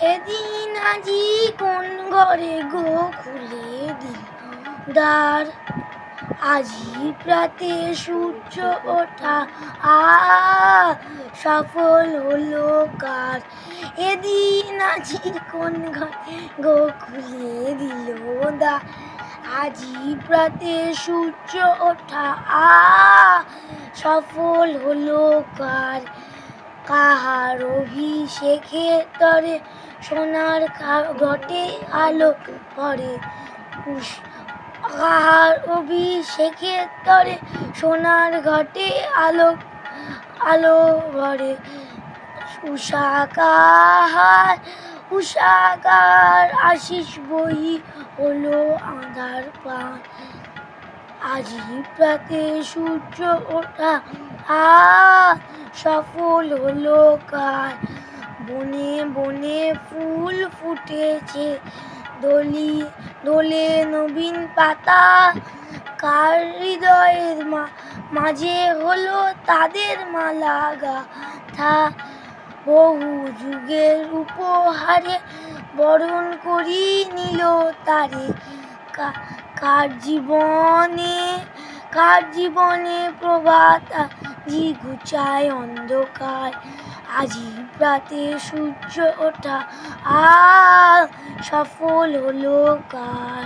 এদিন আজি কোন ঘরে গো খুলে দিল দ্বার? আজি প্রাতে সূর্য ওঠা, আ, সফল হলো কার? এদিন আজি কোন ঘরে গো খুলে দিল দ্বার? আজি প্রাতে সূর্য ওঠা, আ, সফল হলো কার? কাহার অভিষেকে তরে সোনার ঘটে আলো পরে কাহার অভিষেকে তরে সোনার ঘটে আলো আলো ভরে। উষা কাহার উষা আশিস বই হলো আধার পান। আজি প্রাতে সূর্য ওঠা, আ, সফল হলো কার বনে বনে ফুল ফুটেছে। দলি, দোলে নবীন পাতা, কার হৃদয়ের মাঝে হলো তাদের মালা গাথা। বহু যুগের উপহারে বরণ করি নিল তারে। কার জীবনে কার জীবনে প্রভাত আজি ঘুচায় অন্ধকার। আজি প্রাতে সূর্য ওঠা আ সফল হলো কার?